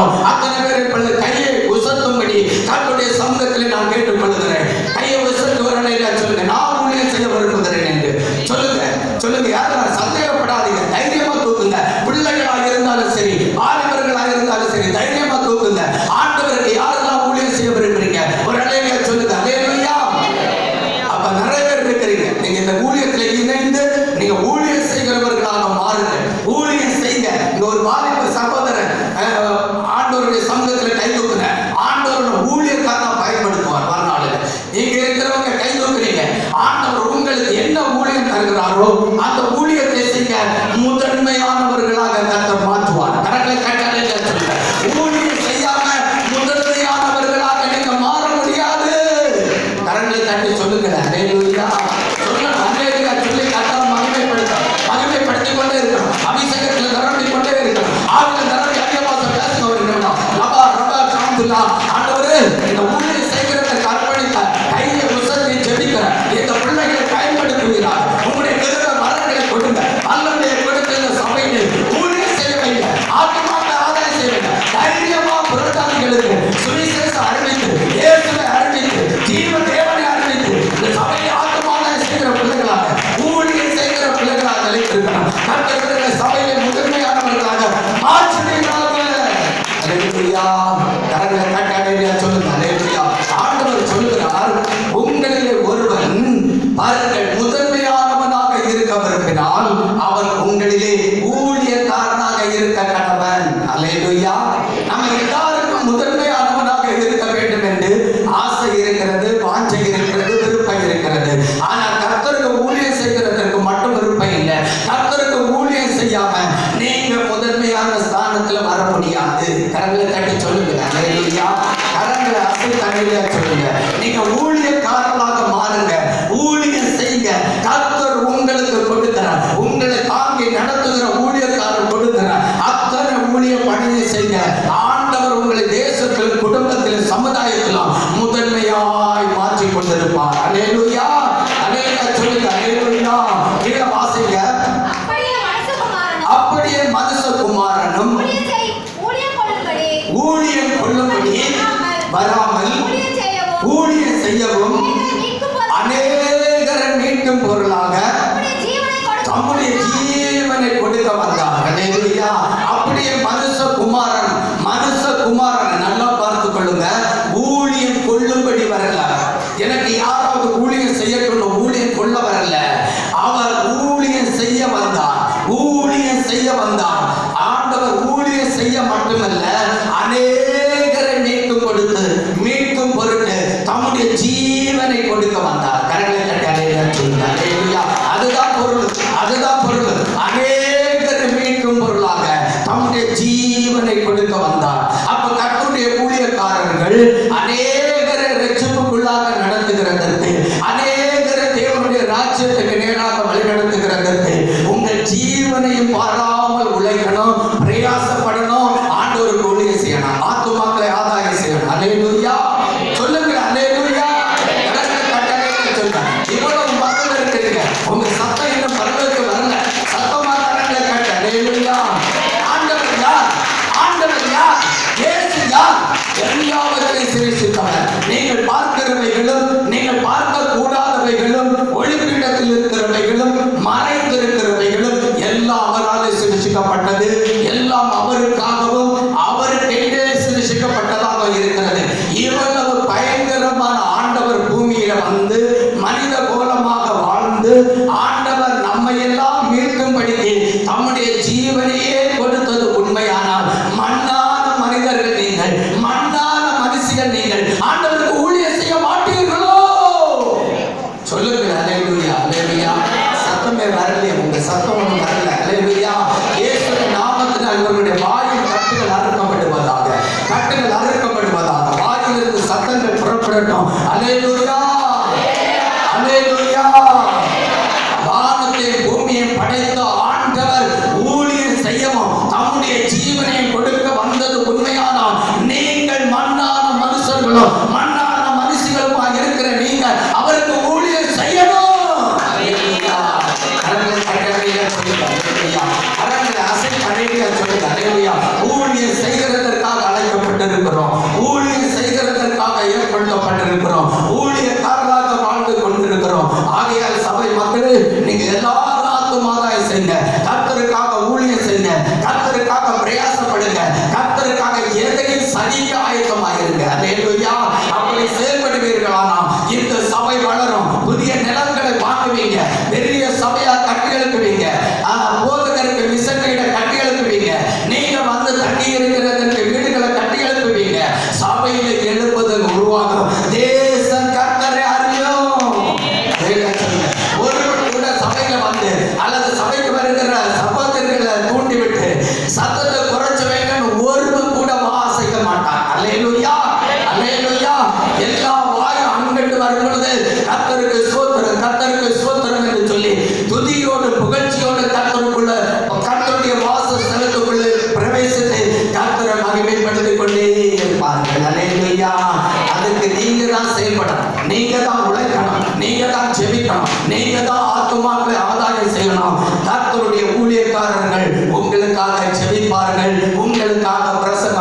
আল্লাহর হাতে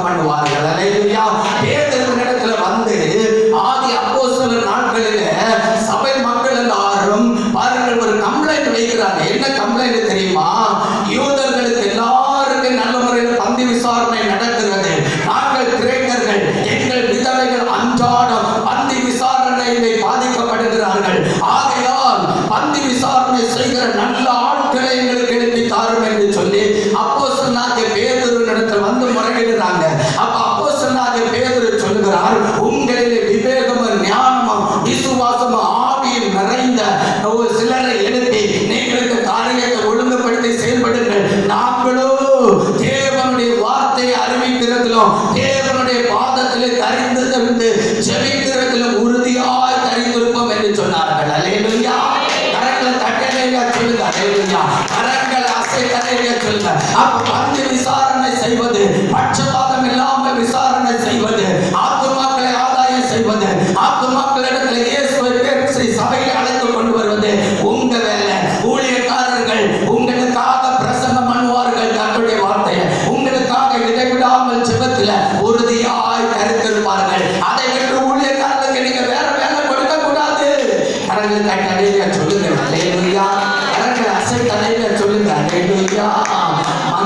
பண்ணுவார்கள்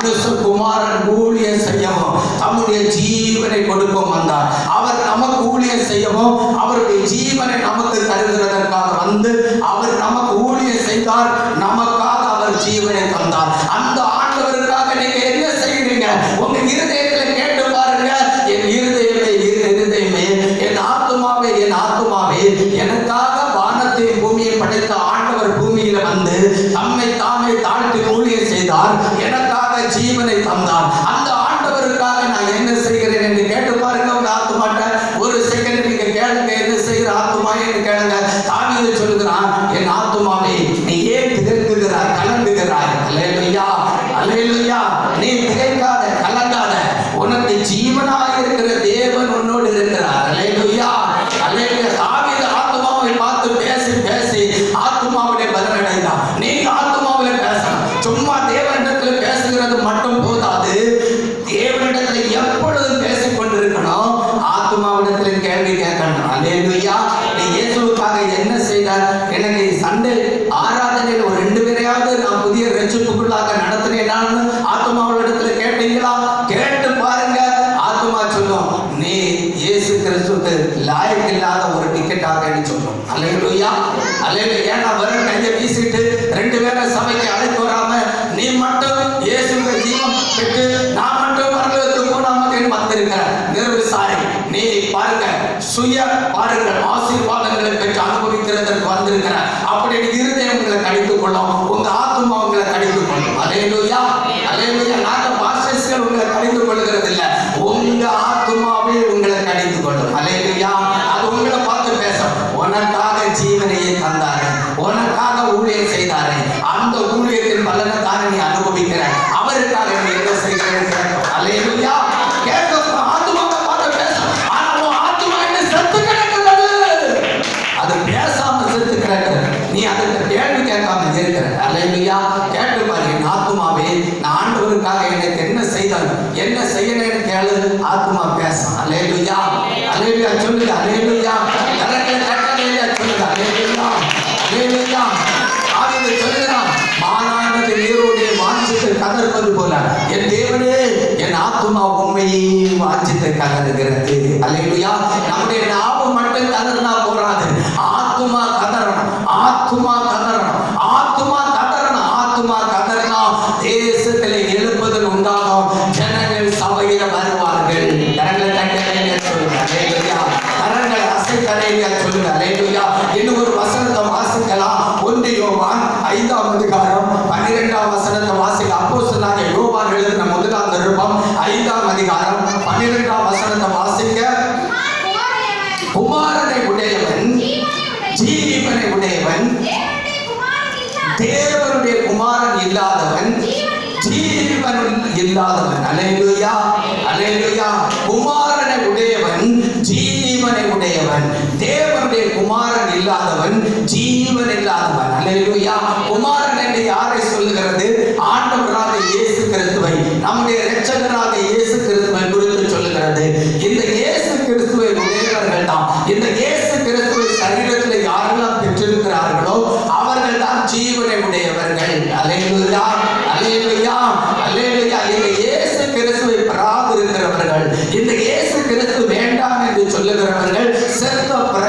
கிறிஸ்து குமாரன் ஊழிய செய்யவும் தம்முடைய ஜீவனை கொடுப்போம் வந்தார். அவர் நமக்கு ஊழிய செய்யவும் அவருடைய ஜீவனை நமக்கு தருகிறதற்காக வந்து அவர் நமக்கு ஊழிய செய்தார். நமக்காக அவர் ஜீவனை தந்தார். அந்த ஆண்டவருக்காக நீங்க என்ன செய்யறீங்க உங்க இருதயத்துல கேட்டு பாருங்க. என் இருதயமே இருதயமே என் ஆத்மாவே என் ஆத்மாவே எனக்காக வானத்தை பூமியை படைத்த ஆண்டவர் பூமியில வந்து தம்மை தாமே தாழ்த்தி ஊழிய செய்தார். ஜீவனை தந்தான். அந்த ஆண்டவருக்காக நான் என்ன செய்கிறேன்? கதறுவது போல. என் தேவனே என் ஆத்மா உண்மையை வாஞ்சித்து கதறுகிறது. அலையிலுயா நம்முடைய நாம மட்டும் கதறினா போறாது. ஆத்மா கதறணும். ஆத்மா இல்லாதவன். அலையா அலையா குமாரனை உடையவன் ஜீவனை உடையவன். தேவனுடைய குமாரன் இல்லாதவன் ஜீவன் இல்லாதவன். அலையா குமாரன்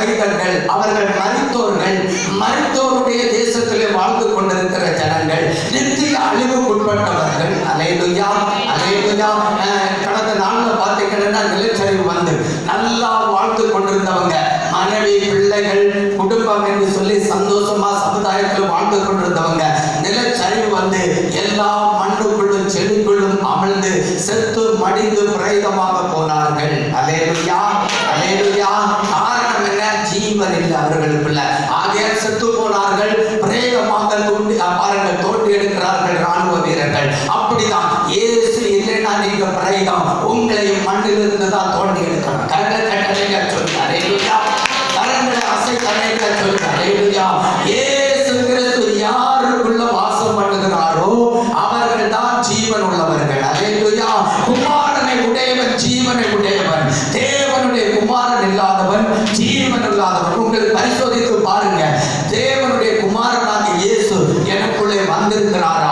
மனிதர்கள் அவர்கள் மறித்தோர்கள். மறித்தோருடைய தேசத்திலே வாழ்ந்து கொண்டிருக்கிற ஜனங்கள் நித்திய அழிவுக்குட்பட்டவர்கள். அலையிலுயா அலையிலுயா. கடந்த நாளில் பார்த்தீங்கன்னா நிலச்சரிவு வந்து. நல்லா வாழ்ந்து கொண்டிருந்தவங்க மனைவி பிள்ளைகள் குடும்பம் என்று சொல்லி சந்தோஷமா சமுதாயத்தில் வாழ்ந்து கொண்டிருந்தவங்க நிலச்சரிவு வந்து எல்லா மண்ணுக்குள்ளும் செடிக்குள்ளும் அமிழ்ந்து செத்து மடிந்து பிரேதமாக போனார்கள். அலையிலுயா. ஜீவன் இல்லை அவர்களுக்குள்ள ஆகையால் செத்து போனார்கள். பிரேதமாக தோண்டி பாருங்கள் தோண்டி எடுக்கிறார்கள் ராணுவ வீரர்கள். அப்படிதான் இயேசு இல்லைன்னா நீங்க பிரேதம் உங்களையும் மண்ணிலிருந்து தான் தோண்டி குமாரன் இல்லாதவன் ஜீவன் இல்லாதவன் உங்கள் பரிசோதித்து பாருங்க. தேவனுடைய குமாரனாக இயேசு எனக்குள்ளே வந்திருக்கிறாரா?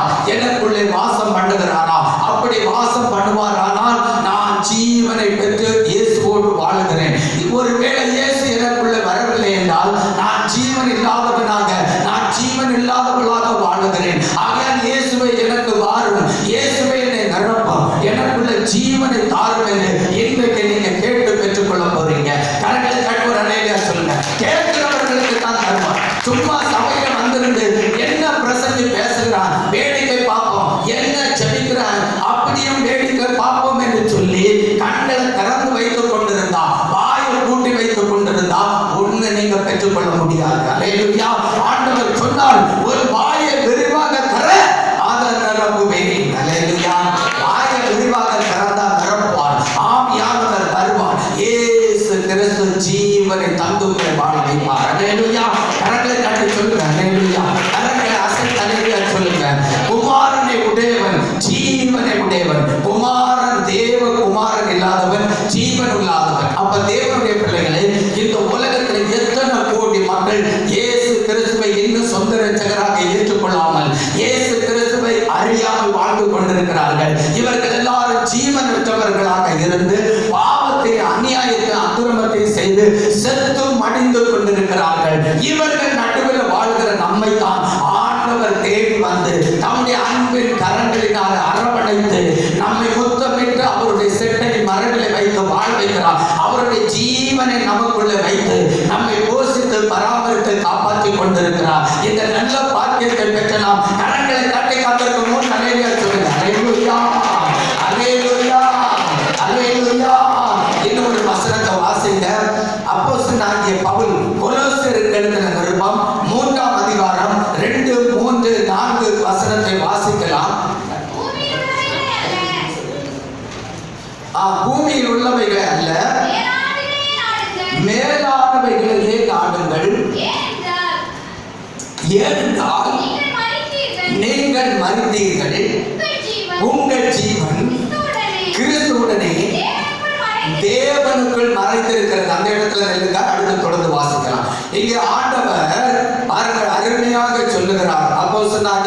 இவரை தந்து உங்களை வாழ வைப்பார் அல்லேலூயா கரங்களை கட்டி சொல்லுங்க அல்லேலூயா கரங்களை அசை தலைவியா சொல்லுங்க. குமாரனை உடையவன் ஜீவனை உடையவன். குமாரன் தேவ குமாரன் இல்லாதவன் ஜீவன் இல்லாதவன். அப்ப தேவனுடைய பிள்ளைகளை இந்த உலகத்தில் எத்தனை கோடி மக்கள் இயேசு கிறிஸ்துவை இன்னும் சொந்த ரட்சகராக ஏற்றுக்கொள்ளாமல் இயேசு கிறிஸ்துவை அறியாமல் வாழ்ந்து கொண்டிருக்கிறார்கள். இவர்கள் எல்லாரும் ஜீவனற்றவர்களாக இருந்து வா பாவத்தை அநியாயத்தை அக்கிரமத்தை செய்து செத்து மடிந்து கொண்டிருக்கிறார்கள். இவர்கள் நடுவில் வாழ்கிற நம்மை தான் தேவனுக்குள் அந்த இடத்துல நெல்லுங்க அடுத்து தொடர்ந்து வாசிக்கலாம். இங்கே ஆண்டவர் பாருங்கள் அருமையாக சொல்லுகிறார். அப்போ சொன்னாங்க